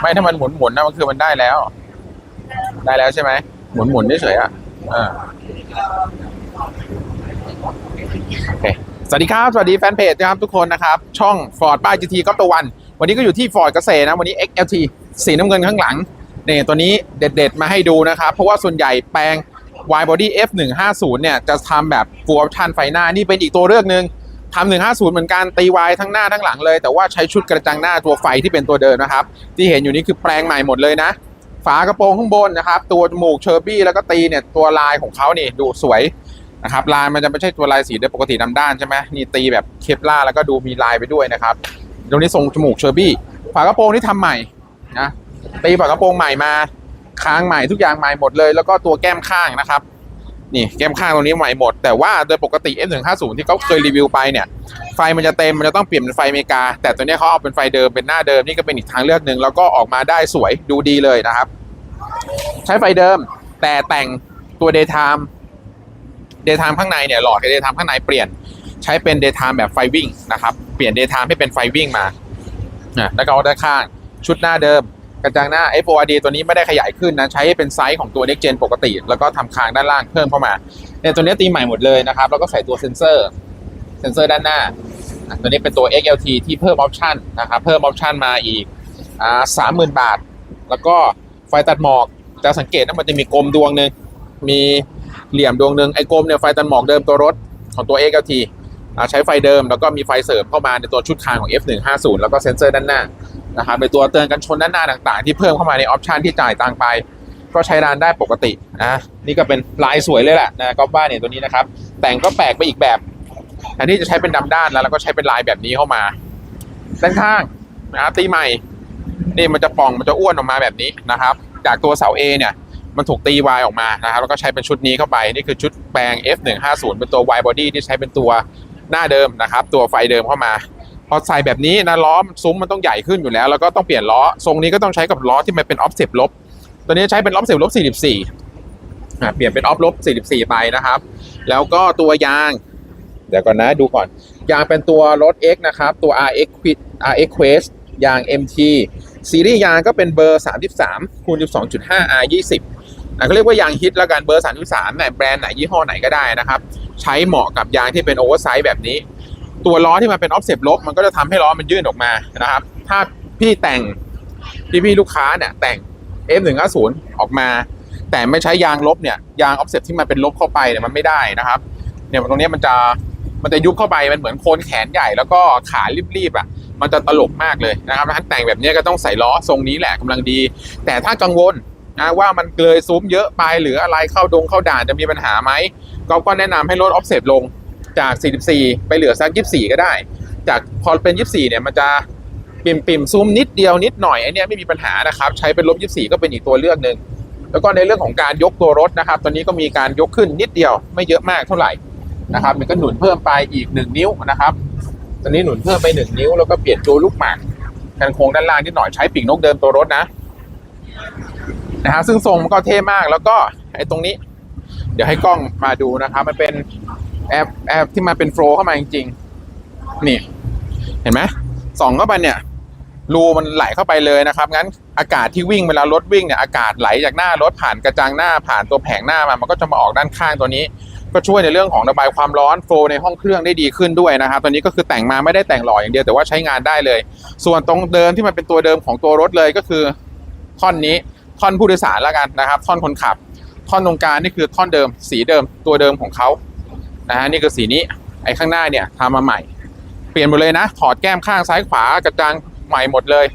ไม่ถ้ามันหมุนหมุนนะมันคือมันได้แล้ว ได้แล้วใช่ไหมหมุนหมุนเฉยๆอะอ่าโอเคสวัสดีครับ สวัสดีแฟนเพจนะครับทุกคนนะครับ ช่อง Ford ป้าย GT ก็ตัววัน วันนี้ก็อยู่ที่ Ford เกษตรนะ วันนี้ XLT สีน้ำเงินข้างหลังเนี่ยตัวนี้เด็ด ๆ มาให้ดูนะครับ เพราะว่าส่วนใหญ่แปลง Y Body F150 เนี่ย จะทำแบบ Full Option ไฟหน้า นี่เป็นอีกตัวเลือกหนึ่ง ทำ150เหมือนกันตี Y ทั้งหน้าทั้งหลังเลย แต่ว่าใช้ชุดกระจังหน้าตัวไฟที่เป็นตัวเดิมนะครับ ที่เห็นอยู่นี้คือแปลงใหม่หมดเลยนะ ฝากระโปรงข้างบนนะครับ ตัวจมูกเชอร์บี้แล้วก็ตีเนี่ยตัวลายของเขานี่ดูสวยนะครับลายมันจะไม่ใช่ตัวลายสีเดิมปกติดำด้านใช่ไหมนี่ตีแบบเคปล่าแล้วก็ดูมีลายไปด้วยนะครับตรงนี้ทรงจมูกเชอร์บี้ฝากระโปรงที่ทำใหม่นะตีฝากระโปรงใหม่มาค้างใหม่ทุกอย่างใหม่หมดเลย แล้วก็ตัวแก้มข้างนะครับ นี่แก้มข้างตรงนี้ใหม่หมด แต่ว่าโดยปกติ F150 ที่เขาเคยรีวิวไปเนี่ย ไฟมันจะเต็ม มันจะต้องเปลี่ยนเป็นไฟอเมริกา แต่ตัวนี้เขาเอาเป็นไฟเดิมเป็นหน้าเดิมนี่ก็เป็นอีกทางเลือกหนึ่งแล้วก็ออกมาได้สวยดูดีเลยนะครับ ใช้ไฟเดิม แต่แต่งตัว daytime daytime ข้างในเนี่ยหลอดกับ daytime ข้างในเปลี่ยนใช้เป็น daytime แบบไฟวิ่งนะครับ เปลี่ยน daytime ให้เป็นไฟวิ่งมาอะแล้วก็เอาด้านข้างชุดหน้าเดิม กระจังหน้า FORD ตัวนี้ไม่ได้ขยายขึ้นนะ ใช้เป็นไซส์ของตัว Next Gen ปกติ แล้วก็ทำคางด้านล่างเพิ่มเข้ามาเนี่ยตัวนี้ตีใหม่หมดเลยนะครับ แล้วก็ใส่ตัวเซนเซอร์ เซนเซอร์ด้านหน้า ตัวนี้เป็นตัว XLT ที่เพิ่มออปชันนะครับ เพิ่มออปชันมาอีกอ่าสามหมื่นบาท แล้วก็ไฟตัดหมอกจะสังเกตว่ามันจะมีกลมดวงหนึ่งมีเหลี่ยมดวงหนึ่งไอ้กลมเนี่ยไฟตัดหมอกเดิมตัวรถของตัว XLT ใช้ไฟเดิมแล้วก็มีไฟเสริมเข้ามาในตัวชุดคางของ F150 แล้วก็เซนเซอร์ด้านหน้า นะครับในตัวเตือนกันชนด้านหน้าต่างๆ ที่เพิ่มเข้ามาในออปชันที่จ่ายตังไป ก็ใช้งานได้ปกตินะนี่ก็เป็นลายสวยเลยแหละนะก็บ้านเนี่ยตัวนี้นะครับ แต่งก็แปลกไปอีกแบบแทนที่จะใช้เป็นดำด้านแล้วเราก็ใช้เป็นลายแบบนี้เข้ามาด้านข้างนะตีใหม่ นี่มันจะป่องมันจะอ้วนออกมาแบบนี้นะครับ จากตัวเสา A เนี่ยมันถูกตี Y ออกมานะครับแล้วก็ใช้เป็นชุดนี้เข้าไป นี่คือชุดแปลง F150 เป็นตัว Y body ที่ใช้เป็นตัวหน้าเดิมนะครับ ตัวไฟเดิมเข้ามา พอใส่แบบนี้นะล้อมซุ้มมันต้องใหญ่ขึ้นอยู่แล้ว แล้วก็ต้องเปลี่ยนล้อทรงนี้ก็ต้องใช้กับล้อที่มันเป็นออฟเซ t ลบ ตัวนี้ใช้เป็นออฟเซ t ลบ 44อะเปลี่ยนเป็นออฟลบ 44 ไปนะครับ แล้วก็ตัวยาง เดี๋ยวก่อนนะดูก่อน ยางเป็นตัวรถ X นะครับ ตัว RX Quid RX Quest ยาง MT ซีรีส์ยางก็เป็นเบอร์ 33คูณ12.5 R 20อะเขาเรียกว่ายางฮิตแล้วกันเบอร์ 33ไหนแบรนด์ไหนยี่ห้อไหนก็ได้นะครับ ใช้เหมาะกับยางที่เป็นโอเวอร์ไซส์แบบนี้ ตัวล้อที่มันเป็นออฟเซ t ลบมันก็จะทำให้ล้อมันยื่นออกมานะครับ ถ้าพี่แต่งพี่พี่ๆลูกค้าเนี่ยแต่ง F150 ออกมา แต่ไม่ใช้ยางลบเนี่ยยางออฟเซ t ที่มันเป็นลบเข้าไปเนี่ยมันไม่ได้นะครับ เนี่ยตรงนี้มันจะมันจะยุบเข้าไปมันเหมือนโคนแขนใหญ่แล้วก็ขารีบๆอะมันจะตลกมากเลยนะครับถ้าแต่งแบบนี้ก็ต้องใส่ล้อทรงนี้แหละกำลังดี แต่ถ้ากังวลนะว่ามันเกยซุ้มเยอะไปหรืออะไรเข้าดงเข้าด่านจะมีปัญหาไหมก็ก็แนะนำให้ลดออฟเซ t ลง จาก 44 ไปเหลือสัก 24 ก็ได้ จากพอเป็น 24 เนี่ยมันจะปิ่มปิ่มๆซูมนิดเดียวนิดหน่อยไอเนี้ยไม่มีปัญหานะครับ ใช้เป็นลบ 24 ก็เป็นอีกตัวเลือกหนึ่งแล้วก็ในเรื่องของการยกตัวรถนะครับ ตอนนี้ก็มีการยกขึ้นนิดเดียวไม่เยอะมากเท่าไหร่นะครับ มันก็หนุนเพิ่มไปอีก 1 นิ้วนะครับตอนนี้หนุนเพิ่มไป 1 นิ้วแล้วก็เปลี่ยนตัวลูกหมากกันโครงด้านล่างนิดหน่อยใช้ปีกนกเดิมตัวรถนะนะฮะซึ่งทรงมันก็เท่มากแล้วก็ไอ้ตรงนี้ เดี๋ยวให้กล้องมาดูนะครับ มันเป็น แอปแอปที่มันเป็นโฟล์เข้ามาจริงๆ นี่ เห็นไหมส่องเข้าไปเนี่ย รูมันไหลเข้าไปเลยนะครับ งั้นอากาศที่วิ่งเวลารถวิ่งเนี่ยอากาศไหลจากหน้ารถผ่านกระจังหน้าผ่านตัวแผงหน้ามา มันก็จะมาออกด้านข้างตัวนี้ ก็ช่วยในเรื่องของระบายความร้อนโฟล์ในห้องเครื่องได้ดีขึ้นด้วยนะครับตัวนี้ก็คือแต่งมาไม่ได้แต่งหล่ออย่างเดียวแต่ว่าใช้งานได้เลย ส่วนตรงเดิมที่มันเป็นตัวเดิมของตัวรถเลยก็คือท่อนนี้ท่อนผู้โดยสารแล้วกันนะครับ ท่อนคนขับ ท่อนตรงกลางนี่คือท่อนเดิม สีเดิมตัวเดิมของเขา นะฮะนี่คือสีนี้ไอ้ข้างหน้าเนี่ยทำมาใหม่ เปลี่ยนหมดเลยนะ ถอดแก้มข้างซ้ายขวากระจังใหม่หมดเลย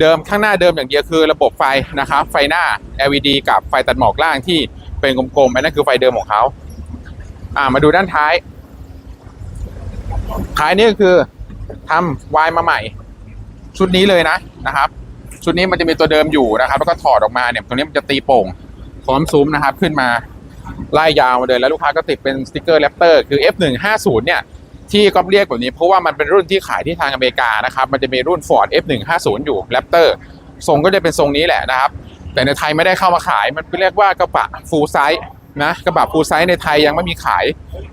เดิมข้างหน้าเดิมอย่างเดียวคือระบบไฟนะครับไฟหน้า LED กับไฟตัดหมอกล่างที่เป็นกลมๆอันนั้นคือไฟเดิมของเขาอ่ามาดูด้านท้าย ท้ายนี่ก็คือทำวายมาใหม่ ชุดนี้เลยนะนะครับ ชุดนี้มันจะมีตัวเดิมอยู่นะครับ แล้วก็ถอดออกมาเนี่ยตรงนี้มันจะตีโป่งพร้อมซุ้มนะครับขึ้นมา ไล่ยาวมาเลยแล้วลูกค้าก็ติดเป็นสติกเกอร์แรปเตอร์คือ F150 เนี่ยที่ก็เรียกแบบนี้เพราะว่ามันเป็นรุ่นที่ขายที่ทางอเมริกานะครับมันจะมีรุ่น Ford F150 อยู่แรปเตอร์ทรงก็จะเป็นทรงนี้แหละนะครับแต่ในไทยไม่ได้เข้ามาขายมันเรียกว่ากระบะฟูลไซส์นะกระบะฟูลไซส์ในไทยยังไม่มีขาย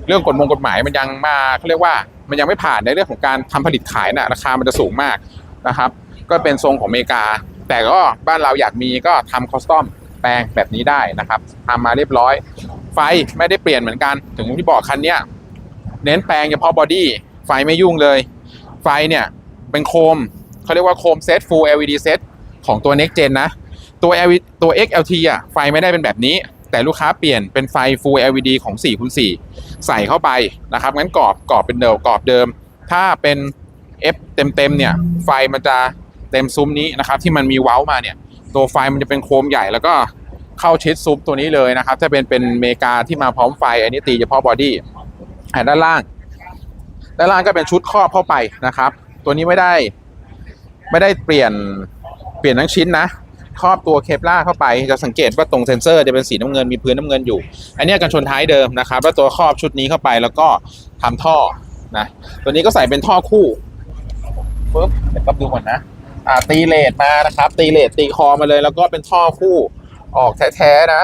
เรื่องกฎมงกฎหมายมันยังมาเขาเรียกว่ามันยังไม่ผ่านในเรื่องของการทำผลิตขายนะราคามันจะสูงมากนะครับ ก็เป็นทรงของอเมริกา แต่ก็บ้านเราอยากมีก็ทำคอสตอม ลงแบบนี้ได้นะครับทำมาเรียบร้อย ไฟไม่ได้เปลี่ยนเหมือนกัน ถึงที่บอกคันเนี้ยเน้นแปลงเฉพาะบอดี้ไฟไม่ยุ่งเลย ไฟเนี่ยเป็นโคมเขาเรียกว่าโคมเซต Full LED เซตของตัว Next Gen นะตัว LED ตัว XLT อะไฟไม่ได้เป็นแบบนี้ แต่ลูกค้าเปลี่ยนเป็นไฟ Full LED ของ4คูณ4ใส่เข้าไปนะครับงั้นกรอบกรอบเป็นเดิมกรอบเดิม ถ้าเป็น F เต็มๆเนี่ยไฟมันจะเต็มซุ้มนี้นะครับที่มันมีเว้ามาเนี่ย ตัวไฟมันจะเป็นโคมใหญ่แล้วก็เข้าชิดซุ้มตัวนี้เลยนะครับ ถ้าเป็นเป็นเมกาที่มาพร้อมไฟ อันนี้ตีเฉพาะบอดี้อ่ด้านล่าง ด้านล่างก็เป็นชุดครอบเข้าไปนะครับ ตัวนี้ไม่ได้ไม่ได้เปลี่ยนเปลี่ยนทั้งชิ้นนะครอบตัวเคปล่าเข้าไปจะสังเกตว่าตรงเซนเซอร์จะเป็นสีน้ำเงินมีพื้นน้ำเงินอยู่ อันนี้กันชนท้ายเดิมนะครับ แล้วตัวครอบชุดนี้เข้าไปแล้วก็ทำท่อนะตัวนี้ก็ใส่เป็นท่อคู่ปุ๊บเดี๋ยวก็ดูก่อนนะ อ่าตีเลดมานะครับ ตีเลดตีคอมาเลย แล้วก็เป็นท่อคู่ออกแท้ๆนะ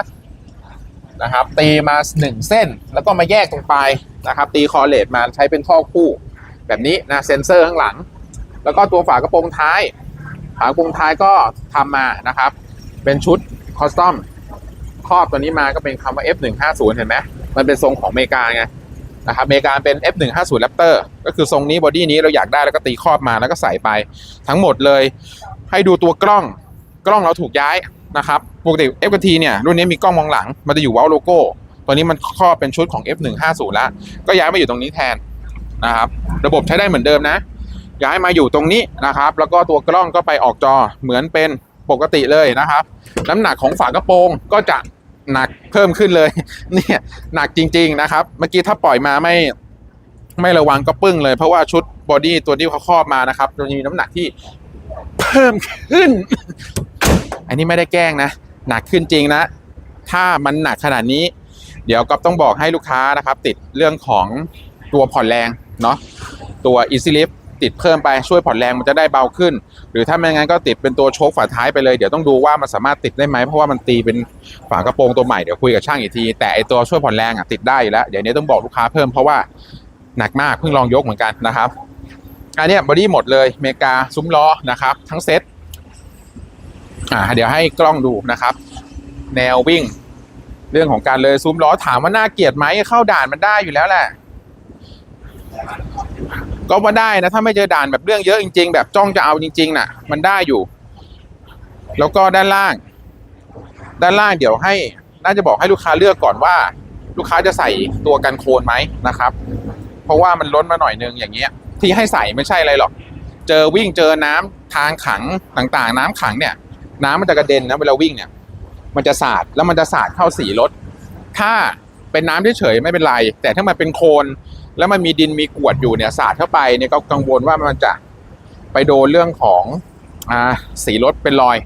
นะครับ ตีมาหนึ่งเส้น แล้วก็มาแยกตรงปลายนะครับ ตีคอเลดมาใช้เป็นท่อคู่ แบบนี้นะเซนเซอร์ข้างหลัง แล้วก็ตัวฝากระโปรงท้าย ฝากระโปรงท้ายก็ทำมานะครับ เป็นชุดคอสตอมครอบตัวนี้มาก็เป็นคำว่า F150 เห็นไหมมันเป็นทรงของอเมริกาไง นะครับอเมริกาเป็น F150 Raptor ก็คือทรงนี้บอดี้นี้เราอยากได้แล้วก็ตีครอบมาแล้วก็ใส่ไป ทั้งหมดเลย ให้ดูตัวกล้องกล้องเราถูกย้ายนะครับปกติ F กับ T เนี่ยรุ่นนี้มีกล้องมองหลัง มันจะอยู่ว้าโลโก้ตัวนี้มันครอบเป็นชุดของ F150 แล้ว ก็ย้ายมาอยู่ตรงนี้แทนนะครับระบบใช้ได้เหมือนเดิมนะ ย้ายมาอยู่ตรงนี้นะครับ แล้วก็ตัวกล้องก็ไปออกจอเหมือนเป็นปกติเลยนะครับ น้ำหนักของฝากระโปรงก็จะ หนักเพิ่มขึ้นเลย เนี่ยหนักจริง ๆนะครับ เมื่อกี้ถ้าปล่อยมาไม่ไม่ระวังก็ปึ้งเลย เพราะว่าชุดบอดี้ตัวที่เขาครอบมานะครับจะมีน้ำหนักที่เพิ่มขึ้น อันนี้ไม่ได้แกล้งนะ หนักขึ้นจริงนะ ถ้ามันหนักขนาดนี้ เดี๋ยวก็ต้องบอกให้ลูกค้านะครับ ติดเรื่องของตัวผ่อนแรงเนาะตัว Easy Lift ติดเพิ่มไปช่วยผ่อนแรงมันจะได้เบาขึ้น หรือถ้าไม่งั้นก็ติดเป็นตัวโชคฝาท้ายไปเลย เดี๋ยวต้องดูว่ามันสามารถติดได้ไหมเพราะว่ามันตีเป็นฝากระโปรงตัวใหม่เดี๋ยวคุยกับช่างอีกที แต่ไอตัวช่วยผ่อนแรงอะติดได้อยู่แล้ว เดี๋ยวนี้ต้องบอกลูกค้าเพิ่มเพราะว่าหนักมากเพิ่งลองยกเหมือนกันนะครับอันนี้บอดี้หมดเลยเมกาซุ้มล้อนะครับ ทั้งเซ็ตอ่าเดี๋ยวให้กล้องดูนะครับ แนววิ่ง เรื่องของการเลยซุ้มล้อถามว่าน่าเกลียดไหมเข้าด่านมันได้อยู่แล้วแหละ ก็ว่าได้นะ ถ้าไม่เจอด่านแบบเรื่องเยอะจริง ๆ แบบจ้องจะเอาจริง ๆน่ะ มันได้อยู่ แล้วก็ด้านล่าง ด้านล่างเดี๋ยวให้ น่าจะบอกให้ลูกค้าเลือกก่อนว่า ลูกค้าจะใส่ตัวกันโคลนไหมนะครับ เพราะว่ามันล้นมาหน่อยนึงอย่างเงี้ย ที่ให้ใส่ไม่ใช่อะไรหรอก เจอวิ่งเจอน้ำทางขังต่างๆ น้ำขังเนี่ย น้ำมันจะกระเด็นนะเวลาวิ่งเนี่ย มันจะสาดแล้วมันจะสาดเข้าสีรถถ้าเป็นน้ำเฉยๆไม่เป็นไร แต่ถ้ามันเป็นโคลน แล้วมันมีดินมีกวดอยู่เนี่ยสาดเข้าไปเนี่ยก็กังวลว่ามันจะไปโดนเรื่องของอ่าสีรถเป็นรอย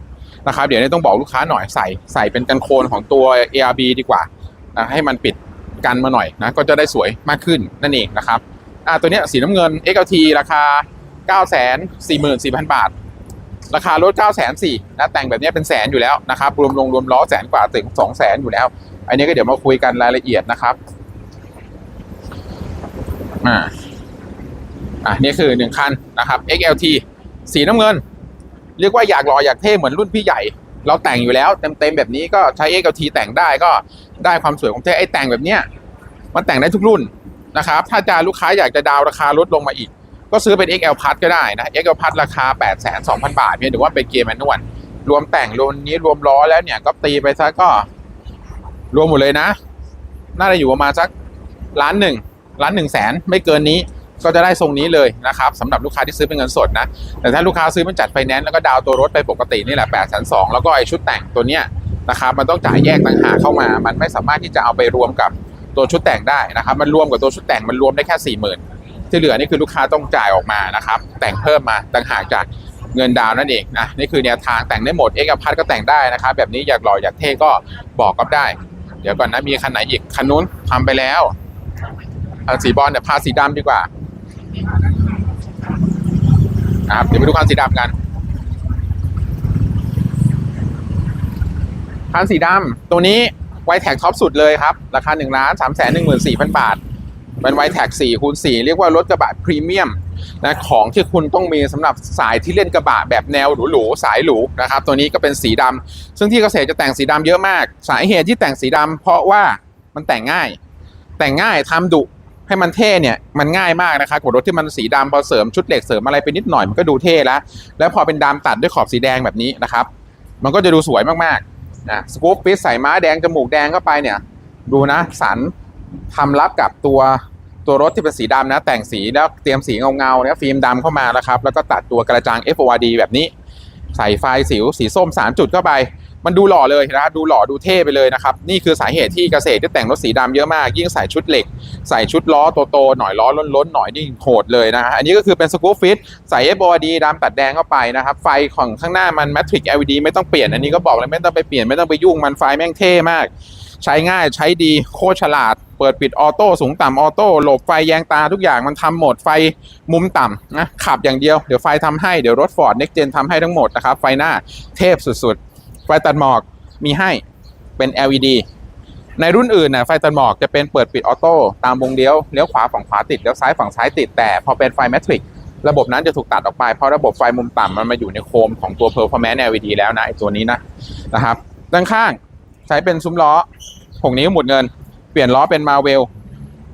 นะครับ เดี๋ยวนี้ต้องบอกลูกค้าหน่อยใส่ใส่เป็นกันโคลนของตัว ARB ดีกว่านะให้มันปิดกันมาหน่อยนะก็จะได้สวยมากขึ้นนั่นเองนะครับอ่าตัวนี้สีน้ำเงิน XLT ราคา 9 4 4 0 0 0 บาท ราคารถ 9 4 0 0 0นะแต่งแบบนี้เป็นแสนอยู่แล้วนะครับ รวมลงรวมล้อแสนกว่าถึง 2 0 0 0 0อยู่แล้ว อันนี้ก็เดี๋ยวมาคุยกันรายละเอียดนะครับ อ่าอ่านี่คือหนึ่งคันนะครับ XLT สีน้ำเงิน เรียกว่าอยากหล่ออยากเท่เหมือนรุ่นพี่ใหญ่ เราแต่งอยู่แล้วเต็มๆแบบนี้ก็ใช้ XLT แต่งได้ก็ได้ความสวยของเท่ไอ้แต่งแบบเนี้ยมันแต่งได้ทุกรุ่นนะครับ ถ้าจะลูกค้าอยากจะดาวราคาลดลงมาอีก ก็ซื้อเป็น XL Plus ก็ได้นะ XL Plus ราคา 8 2 0 0 0 บาทเนี่ยหรือว่าเป็นเกียร์แมนนวลรวมแต่งรวมนี้รวมล้อแล้วเนี่ยก็ตีไปซะก็รวมหมดเลยนะ น่าจะอยู่ประมาณสักล้านหนึ่ง ล้านหนึ่งแสนไม่เกินนี้ก็จะได้ทรงนี้เลยนะครับสำหรับลูกค้าที่ซื้อเป็นเงินสดนะ แต่ถ้าลูกค้าซื้อเป็นจัดไฟแนนซ์แล้วก็ดาวตัวรถไปปกตินี่แหละ8ปดแสนสองแล้วก็ไอชุดแต่งตัวเนี้ยนะครับมันต้องจ่ายแยกต่างหากเข้ามา มันไม่สามารถที่จะเอาไปรวมกับตัวชุดแต่งได้นะครับ มันรวมกับตัวชุดแต่งมันรวมได้แค่สี่หมื่นที่เหลือนี่คือลูกค้าต้องจ่ายออกมานะครับแต่งเพิ่มมาต่างหากจากเงินดาวนั่นเองนะนี่คือแนวทางแต่งได้หมดเอกพัทก็แต่งได้นะครับแบบนี้อยากหล่ออยากเท่ก็บอกก็ได้ เดี๋ยวก่อนนะมีคันไหนอีกคันนู้นทำไปแล้ว สีบอลเนี่ยพาสีดำดีกว่านะครับเดี๋ยวไปดูคันสีดำกันคันสีดำตัวนี้ไวแท็กท็อปสุดเลยครับ ราคา1นึ่งล้านสามแสนหนึ่งหมื่นสี่พันบาท เป็นไวแท็ก4คูณ4เรียกว่ารถกระบะพรีเมียมนะของที่คุณต้องมีสำหรับสายที่เล่นกระบะแบบแนวหรูๆสายหรูนะครับ ตัวนี้ก็เป็นสีดำซึ่งที่เกษตรจะแต่งสีดำเยอะมาก สาเหตุที่แต่งสีดำเพราะว่ามันแต่งง่าย แต่งง่ายทำดุ ให้มันเท่เนี่ยมันง่ายมากนะครับกับรถที่มันสีดำพอเสริมชุดเหล็กเสริมอะไรไปนิดหน่อยมันก็ดูเท่แล้วแล้วพอเป็นดำตัดด้วยขอบสีแดงแบบนี้นะครับ มันก็จะดูสวยมากๆนะสกู๊ปฟิตใส่ม้าแดงจมูกแดงเข้าไปเนี่ยดูนะสันทำรับกับตัวตัวรถที่เป็นสีดำนะ แต่งสีแล้วเตรียมสีเงาๆเนี่ยฟิล์มดำเข้ามาแล้วครับ แล้วก็ตัดตัวกระจัง FORD แบบนี้ ใส่ไฟสิวสีส้ม 3 จุดเข้าไป มันดูหล่อเลยนะดูหล่อดูเท่ไปเลยนะครับ นี่คือสาเหตุที่เกษตรที่แต่งรถสีดำเยอะมาก ยิ่งใส่ชุดเหล็ก ใส่ชุดล้อโตๆหน่อยล้อล้นๆหน่อยนี่โหดเลยนะฮะอันนี้ก็คือเป็นสกู๊ปฟิตใส่ FORD ดำตัดแดงเข้าไปนะครับ ไฟของข้างหน้ามัน Matrix LED ไม่ต้องเปลี่ยนอันนี้ก็บอกเลยไม่ต้องไปเปลี่ยนไม่ต้องไปยุ่งมันไฟแม่งเท่มาก ใช้ง่ายใช้ดีโคตรฉลาดเปิดปิดออโต้สูงต่ำออโต้หลบไฟแยงตาทุกอย่างมันทำหมดไฟมุมต่ำนะขับอย่างเดียวเดี๋ยวไฟทำให้เดี๋ยวรถฟอร์ดเน็กเจนทำให้ทั้งหมดนะครับไฟหน้าเทพสุดๆ ไฟตัดหมอกมีให้เป็น LED ในรุ่นอื่นน่ะไฟตัดหมอกจะเป็นเปิดปิดออโต้ตามวงเลี้ยวเลี้ยวขวาฝั่งขวาติดเลี้ยวซ้ายฝั่งซ้ายติดแต่พอเป็นไฟแมทริกระบบนั้นจะถูกตัดออกไป เพราะระบบไฟมุมต่ำมันมาอยู่ในโคมของตัว Performance LED แล้วนะไอตัวนี้นะนะครับด้านข้างใช้เป็นซุ้มล้อ6นิ้วหมุดเงิน เปลี่ยนล้อเป็นมาเวล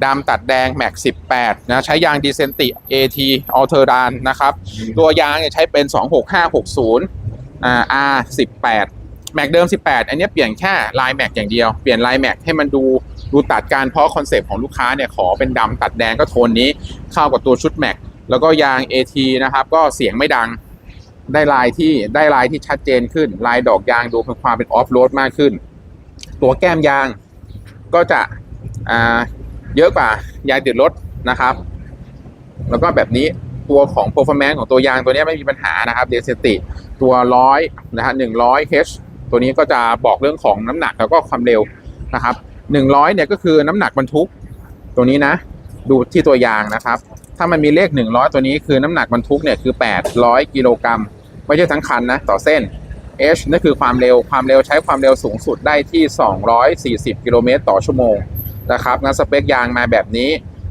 ดำตัดแดงแม็ก18นะใช้ยางดีเซนติ AT อ l เทอร์ดานนะครับ ตัวยางเนี่ยใช้เป็น 26560อ่า R18 แม็กเดิม 18 อันนี้เปลี่ยนแค่ลายแม็กอย่างเดียว เปลี่ยนลายแม็กให้มันดูดูตัดการเพราะคอนเซปต์ของลูกค้าเนี่ยขอเป็นดำตัดแดงก็โทนนี้เข้ากับตัวชุดแม็กแล้วก็ยาง AT นะครับก็เสียงไม่ดังได้ลายที่ได้ลายที่ชัดเจนขึ้น ลายดอกยางดูเป็นความเป็นออฟโรดมากขึ้น ตัวแก้มยางก็จะเยอะกว่ายางติดรถนะครับ แล้วก็แบบนี้ตัวของ performance ของตัวยางตัวนี้ไม่มีปัญหานะครับเดซิติตัวร้อยนะฮะหนึ่งร้อย H ตัวนี้ก็จะบอกเรื่องของน้ำหนักแล้วก็ความเร็วนะครับหนึ่งร้อยเนี่ยก็คือน้ำหนักบรรทุก ตัวนี้นะ ดูที่ตัวยางนะครับ ถ้ามันมีเลข100ตัวนี้คือน้ำหนักบรรทุกเนี่ยคือ800กิโลกรัมไม่ใช่ทั้งคันนะต่อเส้น H นั่นคือความเร็วความเร็วใช้ความเร็วสูงสุดได้ที่ 240 กิโลเมตรต่อชั่วโมงนะครับงั้นสเปคยางมาแบบนี้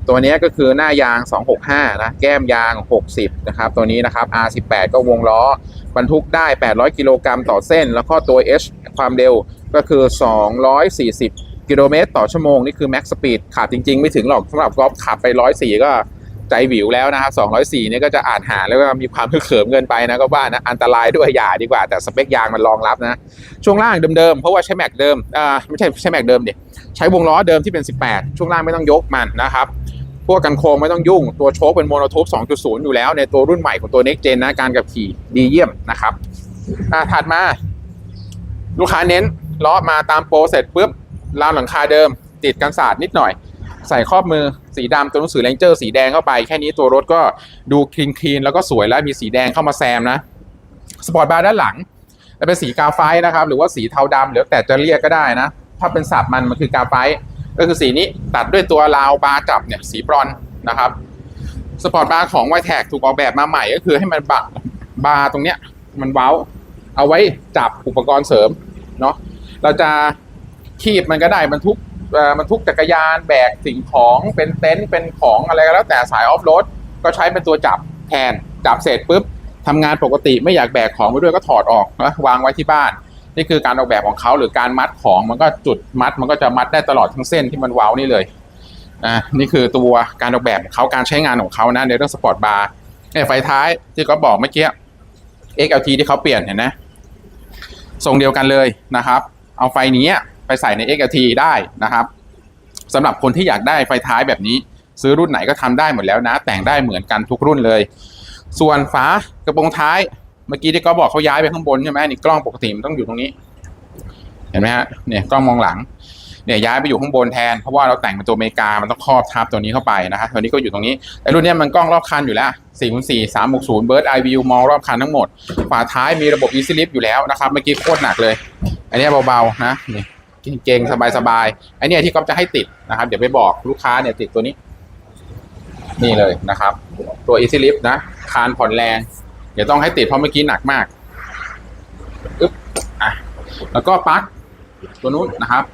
ตัวนี้ก็คือหน้ายาง 265 นะ แก้มยาง 60 นะครับ ตัวนี้นะครับ R18 ก็วงล้อ บรรทุกได้ 800 กิโลกรัมต่อเส้น แล้วก็ตัว H ความเร็วก็คือ 240 กิโลเมตรต่อชั่วโมง นี่คือ max speed ขับจริง ๆ ไม่ถึงหรอกสำหรับกอล์ฟขับไป 104 ก็ใจวิวแล้วนะครับ 204 เนี่ยก็จะอ่านหาแล้วก็มีความเขิมเกินไปนะก็ว่านะ อันตรายด้วยอย่าดีกว่า แต่สเปคยางมันรองรับนะ ช่วงล่างเดิมๆ เพราะว่าใช้แม็กเดิม อ่า ไม่ใช่ใช้แม็กเดิมดิ ใช้วงล้อเดิมที่เป็น 18 ช่วงล่างไม่ต้องยกมันนะครับ พวกกันโครงไม่ต้องยุ่ง ตัวโชคเป็นโมโนทูป2.0 อยู่แล้วในตัวรุ่นใหม่ของตัว Next Gen นะ การขับขี่ดีเยี่ยมนะครับอ่าถัดมา ลูกค้าเน้นล้อมาตามโปรเสร็จปุ๊บราวหลังคาเดิม ติดกันสาดนิดหน่อย ใส่ครอบมือสีดำตัวหนังสือเลนเจอร์สีแดงเข้าไป แค่นี้ตัวรถก็ดูคลีนคลีนแล้วก็สวยแล้วมีสีแดงเข้ามาแซมนะสปอร์ตบาร์ด้านหลังจะเป็นสีกาไฟนะครับ หรือว่าสีเทาดำหรือแต่จะเรียกก็ได้นะ ถ้าเป็นสับมันมันคือกาไฟ ก็คือสีนี้ตัดด้วยตัวราวบาร์จับเนี่ยสีบรอนนะครับสปอร์ตบาร์ของไวแท็กถูกออกแบบมาใหม่ก็คือให้มันบาบาร์ตรงเนี้ยมันเว้า เอาไว้จับอุปกรณ์เสริมเนาะเราจะคีบมันก็ได้บรรทุกเอ่อบรรทุกจักรยานแบกสิ่งของเป็นเต็นท์เป็นของอะไรก็แล้วแต่สายออฟโรดก็ใช้เป็นตัวจับแทนจับเสร็จปุ๊บทำงานปกติไม่อยากแบกของไปด้วยก็ถอดออกนะวางไว้ที่บ้าน นี่คือการออกแบบของเขาหรือการมัดของมันก็จุดมัดมันก็จะมัดได้ตลอดทั้งเส้นที่มันเว้านี่เลยอ่านี่คือตัวการออกแบบของเขาการใช้งานของเขานะในเรื่องสปอร์ตบาร์ไฟท้ายที่เขาบอกเมื่อกี้ XLT ที่เขาเปลี่ยนเห็นไหมทรงเดียวกันเลยนะครับ เอาไฟนี้ไปใส่ใน XLT ได้นะครับสำหรับคนที่อยากได้ไฟท้ายแบบนี้ ซื้อรุ่นไหนก็ทำได้หมดแล้วนะ แต่งได้เหมือนกันทุกรุ่นเลย ส่วนฝากระโปรงท้าย มื่อกี้ที่ก็บอกเขาย้ายไปข้างบนใช่ไหมนี่กล้องปกติมันต้องอยู่ตรงนี้ เห็นไหมฮะเนี่ยกล้องมองหลังเนี่ยย้ายไปอยู่ข้างบนแทนเพราะว่าเราแต่งเป็นตัวอเมริกามันต้องครอบทับตัวนี้เข้าไปนะครับตัวนี้ก็อยู่ตรงนี้ไอ้รุ่นนี้มันกล้องรอบคันอยู่แล้ว4คูณ4 3 6 0 Bird Eye View มองรอบคันทั้งหมดฝาท้ายมีระบบ Easy Lift อยู่แล้วนะครับเมื่อกี้โคตรหนักเลย อันเนี้ยเบาๆนะนี่เก่งๆสบายๆไอันนี้ที่ก๊อฟจะให้ติดนะครับเดี๋ยวไปบอกลูกค้าเนี่ยติดตัวนี้ นี่เลยนะครับ ตัว Easy Lift นะคานผ่อนแรง เดี๋ยวต้องให้ติดเพราะเมื่อกี้หนักมากอึ๊บอะแล้วก็ปลั๊กตัวนู้นนะครับ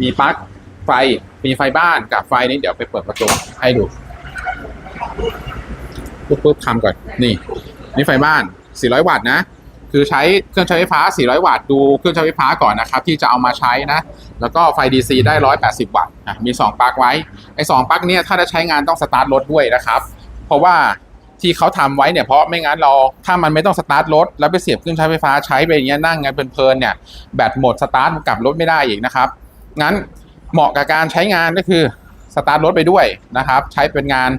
มีปลั๊กไฟมีไฟบ้านกับไฟนี้เดี๋ยวไปเปิดประตูให้ดูปุ๊บปุ๊บทำก่อนนี่นี่ไฟบ้าน 400 วัตต์นะ คือใช้เครื่องใช้ไฟฟ้า 400 วัตต์ดูเครื่องใช้ไฟฟ้าก่อนนะครับ ที่จะเอามาใช้นะ แล้วก็ไฟ DC ได้ 180 วัตต์อะมี 2 ปลั๊กไว้ไอ้2ปลั๊กเนี่ยถ้าจะใช้งานต้องสตาร์ทรถด้วยนะครับ เพราะว่า ที่เขาทำไว้เนี่ยเพราะไม่งั้นเราถ้ามันไม่ต้องสตาร์ทรถแล้วไปเสียบเครื่องใช้ไฟฟ้าใช้ไปอย่างเงี้ยนั่งกันเพลินๆเนี่ยแบตหมดสตาร์ทกลับรถไม่ได้อีกนะครับงั้นเหมาะกับการใช้งานก็คือสตาร์ทรถไปด้วยนะครับ ใช้เป็นงาน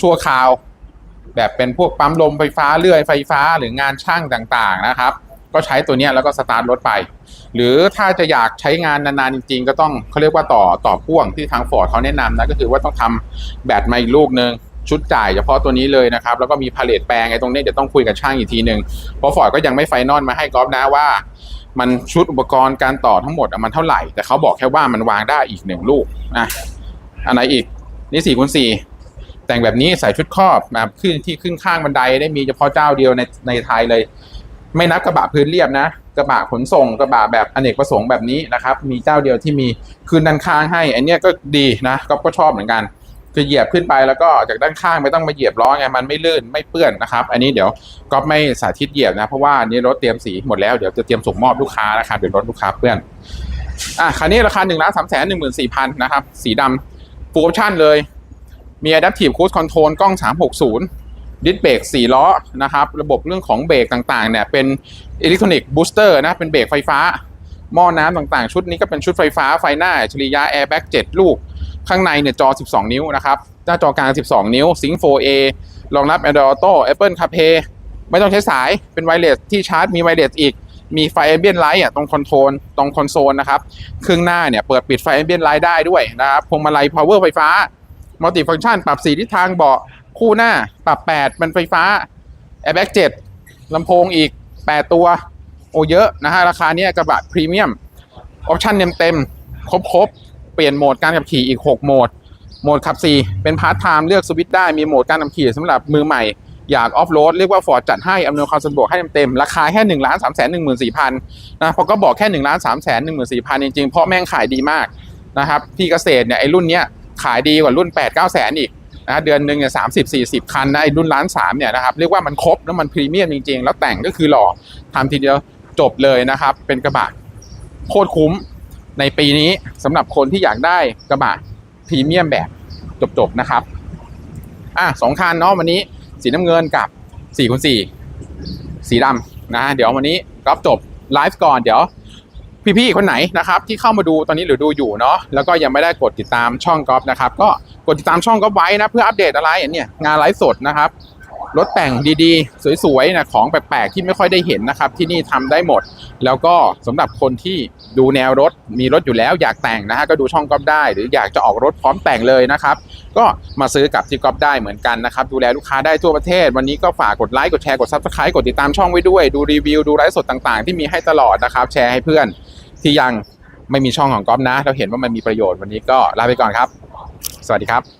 ชั่วคราว แบบเป็นพวกปั๊มลมไฟฟ้าเลื่อยไฟฟ้าหรืองานช่างต่างๆนะครับ ก็ใช้ตัวนี้แล้วก็สตาร์ทรถไป หรือถ้าจะอยากใช้งานนานๆจริง ๆ ก็ต้องเขาเรียกว่าต่อต่อพ่วงที่ทางฟอร์ดเขาแนะนำนะก็คือว่าต้องทำแบตมาอีกลูกหนึ่ง ชุดจ่ายเฉพาะตัวนี้เลยนะครับ แล้วก็มีพาเลตแปลงไอ้ตรงนี้เดี๋ยวต้องคุยกับช่างอีกทีหนึ่งเพราะฟอร์ดก็ยังไม่ไฟนอลมาให้กอล์ฟนะว่า มันชุดอุปกรณ์การต่อทั้งหมดมันเท่าไหร่ แต่เขาบอกแค่ว่ามันวางได้อีกหนึ่งลูกอะอันไหนอีกนี่สี่คูณสี่แต่งแบบนี้ใส่ชุดครอบแบบขึ้นที่ขึ้นข้างบันไดได้มีเฉพาะเจ้าเดียวในในไทยเลย ไม่นับกระบะพื้นเรียบนะ กระบะขนส่งกระบะแบบอเนกประสงค์แบบนี้นะครับ มีเจ้าเดียวที่มีคืนด้านข้างให้อันเนี้ยก็ดีนะก็ก็ชอบเหมือนกัน คือเหยียบขึ้นไปแล้วก็จากด้านข้างไม่ต้องมาเหยียบล้อไงมันไม่ลื่นไม่เปื้อนนะครับ อันนี้เดี๋ยวก็ไม่สาธิตเหยียบนะเพราะว่านี่รถเตรียมสีหมดแล้วเดี๋ยวจะเตรียมส่งมอบลูกค้านะครับเดี๋ยวรถลูกค้าเปื้อนอะคันนี้ราคาหนึ่งล้านสามแสนหนึ่งหมื่นสี่พันนะครับสีดำฟูลออปชั่นเลยมี Adaptive Cruise Control กล้อง 360 ดิสเบรก4ล้อนะครับ ระบบเรื่องของเบรกต่างๆเนี่ยเป็นอิเล็กทรอนิกส์บูสเตอร์นะ เป็นเบรกไฟฟ้า หม้อน้ำต่างๆ ชุดนี้ก็เป็นชุดไฟฟ้าไฟหน้าฉริยะแอร์แบ็ก7ลูก ข้างในเนี่ยจอ 12 นิ้วนะครับหน้าจอกลาง 12 นิ้ว Sync 4A รองรับ Android Auto Apple CarPlay ไม่ต้องใช้สายเป็นไวเลสที่ชาร์จมีไวเลสอีกมีไฟ Ambient Light อะตรงคอนโทรลตรงคอนโซลนะครับเครื่องหน้าเนี่ยเปิดปิดไฟ Ambient Light ได้ด้วยนะครับพวงมาลัย Power ไฟฟ้ามัลติฟัง c t ชันปรับสีทิศทางเบาะคู่หน้า ปรับ 8 มันไฟฟ้า Airbag 7ลำโพงอีก 8 ตัว โอเยอะนะฮะราคาเนี้ยกระบะพรีเมียม ออปชั่นเต็มๆครบ ปลี่ยนโหมดการขับขี่อีก 6 โหมด โหมดขับ 4 เป็นพาร์ทไทม์เลือกสวิตช์ได้มีโหมดการขับขี่สำหรับมือใหม่ อยากออฟโรดเรียกว่าฟอร์ดจัดให้อำนวยความสะดวกให้เต็มๆ ราคาแค่1นึ่งล้านสามแสนหนึ่งหมื่นสี่พันนะพอก็บอกแค่1นึ่งล้านสามแสนหนึ่งหมื่นสี่พันจริงๆ เพราะแม่งขายดีมากนะครับที่เกษตรเนี่ยไอ้รุ่นเนี้ยขายดีกว่ารุ่น8 9แสนอีกนะเดือนหนึ่งเนี่ยสามสิบสี่สิบคันนะไอ้รุ่นล้านสามเนี่ยนะครับเรียกว่ามันครบแล้วมันพรีเมียมจริงๆ แล้วแต่งก็คือหล่อทำทีเดียวจบเลยนะครับเป็นกระบะโคตรคุ้ม ในปีนี้สำหรับคนที่อยากได้กระบะพรีเมียมแบบจบๆนะครับ อะสองคันเนาะวันนี้สีน้ำเงินกับ4คูณ4สีดำนะเดี๋ยววันนี้ก็จบไลฟ์ก่อนเดี๋ยวพี่ๆคนไหนนะครับที่เข้ามาดูตอนนี้หรือดูอยู่เนาะแล้วก็ยังไม่ได้กดติดตามช่องกอล์ฟนะครับ ก็กดติดตามช่องกอล์ฟไว้นะเพื่ออัปเดตอะไรเนี่ยงานไลฟ์สดนะครับ รถแต่งดีๆ สวยๆนะของแปลกๆที่ไม่ค่อยได้เห็นนะครับ ที่นี่ทำได้หมด แล้วก็สำหรับคนที่ดูแนวรถมีรถอยู่แล้วอยากแต่งนะฮะก็ดูช่องก๊อฟได้ หรืออยากจะออกรถพร้อมแต่งเลยนะครับ ก็มาซื้อกับที่ก๊อฟได้เหมือนกันนะครับ ดูแลลูกค้าได้ทั่วประเทศ วันนี้ก็ฝากกดไลค์กดแชร์กดซับสไครต์กดติดตามช่องไว้ด้วย ดูรีวิวดูไลฟ์สดต่างๆ ที่มีให้ตลอดนะครับ แชร์ให้เพื่อนที่ยังไม่มีช่องของก๊อฟนะ เราเห็นว่ามันมีประโยชน์วันนี้ก็ลาไปก่อนครับ สวัสดีครับ